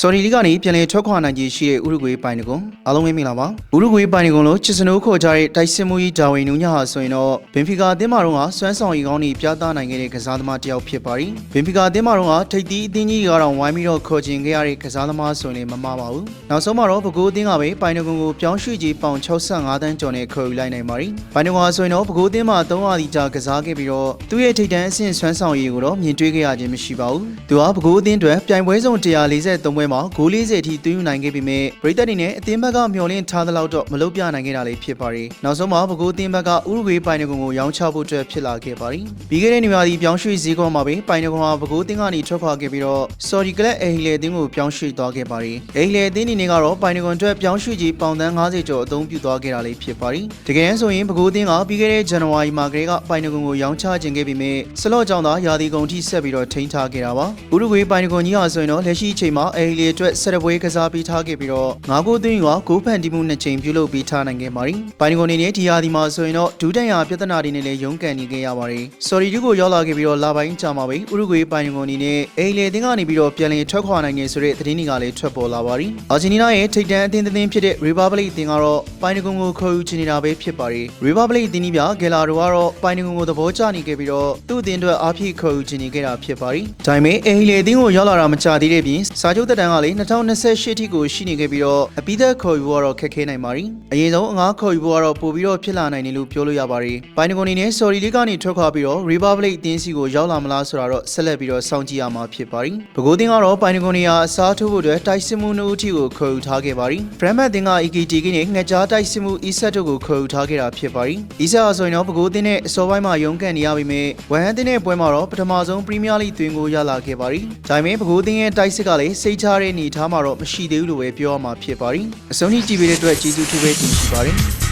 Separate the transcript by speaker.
Speaker 1: ဆော်ဒီလီကနေပြန်လည်ထွက်ခွာနိုင်ခြင်းရှိတဲ့ဥရုဂွေးပိုင်တကွန်အားလုံးပဲမင်္ဂလာပါဥရုဂွေးပိုင်တကွန်လို့ချစ်စနိုးခေါ်ကြတဲ့တိုက်စစ်မှုကြီးဒါဝင်နူးညဟာဆိုရင်တော့ဘင်ဖီကာအသင်းမတော်ကစွမ်းဆောင်ရည်ကောင်းတွေပြသနိုင်ခဲ့တဲ့ကစားသမားတစ်ယောက်ဖြစ်ပါတယ်ဘင်ဖီကာအသင်းမတော်ကထိပ်သီးအသင်းကြီးကတော့ဝိုင်းပြီးတော့ခေါ်ချင်ခဲ့ရတဲ့ကစားသမားဆိုရင်လည်းမမှားပါဘူးနောက်ဆုံးမှာတော့ဘကိုးအသင်းကပဲပိုင်တကွန်ကိုပြောင်းရွှေ့ကြီးပေါင်65တန်းကျော်နဲ့ခေါ်ယူလိုက်နိုင်ပါတယ်ပိုင်တကွန်ကဆိုရင်တော့ဘကိုးအသင်းမှာ3ရာသီကြာကစားခဲ့ပြီးတော့သူ့ရဲ့ထိပ်တန်းအဆင့်စွမ်းဆောင်ရည်ကိုတော့မြင်တွေ့ခဲ့ရခြင်းမရှိပါဘူးသူကဘကိုးအသင်းအတွက်ပြိုင်ပွဲစုံ143ပွဲမှာဂိုး40ထိသွင်းယူနိုင်ခဲ့ပေမဲ့ပရိသတ်တွေနဲ့အသင်းဘက်ကမျှော်လင့်ထားသလောက်တော့မလုပ်ပြနိုင်ခဲ့တာလေးဖြစ်ပါတယ်။နောက်ဆုံးမှာဘကိုးအသင်းဘက်ကဥရုဂွေးပိုင်နဂုံကိုရောင်းချဖို့အတွက်ဖြစ်လာခဲ့ပါတယ်။ပြီးခဲ့တဲ့နေရာဒီပြောင်းရွှေ့ဈေးကွက်မှာပဲပိုင်နဂုံဟာဘကိုးအသင်းကနေထွက်ခွာခဲ့ပြီးတော့ဆော်ဒီကလပ်အေဟီလေအသင်းကိုပြောင်းရွှေ့သွားခဲ့ပါတယ်။အေဟီလေအသင်းအနေနဲ့ကတော့ပိုင်နဂုံအတွက်ပြောင်းရွှေ့ကြီးပေါင်သန်း90ကျော်အသုံးပြုသွားခဲ့တာလေးဖြစ်ပါတယ်။တကယ်ဆိုရင်ဘကိုးအသင်းကပြီးခဲ့တဲ့ဇန်နဝါရီမှာကလေးကပိုင်နဂုံကိုရောင်းချခြင်းခဲ့ပေမဲ့ဆလော့ကြောင့်သာယာဒီကုန်ထိဆက်ပြီးတော့ထိန်းထားခဲ့တာပါ။ဥရုဂွေးပိုင်နဂုံကြီးဟာဆိုရင်တော့လက်ရှိအချိန်မှာအေဟီလေအတွက်ဆက်ရပွဲကစားပေးထားခဲ့ပြီးတော့ငါးကိုသွင်းရွာဂိုးဖန်တီမှုနှစ်ချိန်ပြုလုပ်ပေးထားနိုင်ခဲ့ပါတယ်။ပိုင်နဂုံအနေနဲ့ဒီဟာဒီမှာဆိုရင်တော့ဒူးတန်ရာပြဿနာတွေနဲ့လည်းရုန်းကန်နေခဲ့ရပါတယ်။ဆော်ရီတူကိုရောက်လာခဲ့ပြီးတော့လာပိုင်းကြာမှာပဲဥရုဂွေးပိုင်နဂုံအနေနဲ့အေဟီလေအသင်းကနေပြီးတော့ပြန်လည်ထွက်ခွာနိုင်နေဆိုတဲ့သတင်းတွေကလည်းထွက်ပေါ်လာပါတယ်။အာဂျင်တီးနားရဲ့ထိပ်တန်းအသင်းတစ်သင်းဖြစ်တဲ့ Republic အသင်းကတော့ပိုင်နဂုံကိုခေါ်ယူချင်နေတာပဲဖြစ်ပါတယ်။ Republic အသင်းကြီးပြဂယ်လာတို့ကတော့ပိုင်နဂုံကိုသဘောကျနေခဲ့ပြီးတော့သူ့အသင်းအတွက်အားဖြည့်ခေါ်ယူချင်နေခဲ့တာဖြစ်ပါတယ်။ဒါပေမဲ့အေဟီလေအသင်းကိုရောက်လာတာမကြသေးတဲ့ပြင်စာချုပ်သက်တမ်းကလည်း2028ထိကိုရှိနေခဲ့ပြီးတော့အပိသက်ခေါ်ယူဖို့ကတော့ခက်ခဲနိုင်ပါတယ်။အရင်ဆုံးအငားခေါ်ယူဖို့ကတော့ပိုပြီးတော့ဖြစ်လာနိုင်တယ်လို့ပြောလို့ရပါတယ်။ပိုင်နဂုံအနေနဲ့ Sorry လေးကနေထွက်ခွာပြီးတော့ Republic အသင်းစီကိုရောက်လာမလားဆိုတာတော့ဆက်လက်ပြီးတော့စောင့်ကြည့်ရမှာဖြစ်ပါတယ်။ဘကိုးသင်းကတော့ပိုင်နဂုံနေရာအစားထိုးဖို့အတွက်တိုက်စစ်မှုနှုတ်အထိကိုခေါ်ယူထားခဲ့ပါတယ်။ Brandman သင်းက EKT ကနဲ့ငှက်ကြားတိုက်စစ်မှု ESET တို့ကိုခေါ်ယူထားခဲ့တာဖြစ်ပါတယ်။ ESET အဆိုရင်တော့ဘကိုးသင်းနဲ့အစောပိုင်းမှာရုန်းကန်နေရပေမဲ့ဝမ်ဟန်သင်းနဲ့ပွဲမှာတော့ပထမဆုံး Premier League သွင်းကိုရလာခဲ့ပါတယ်။ဒါပေမဲ့ဘကိုးသင်းရဲ့တိုက်စစ်ကလည်းစိတ်ချတဲ့အနေအထားမှာတော့မရှိသေးဘူးလို့ပဲပြောရမှာဖြစ်ပါတယ်။အဆုံးထိကြည့်ပေးတဲ့အတွက်ကျေးဇူးထူးပဲတင်ရှိပါတယ်။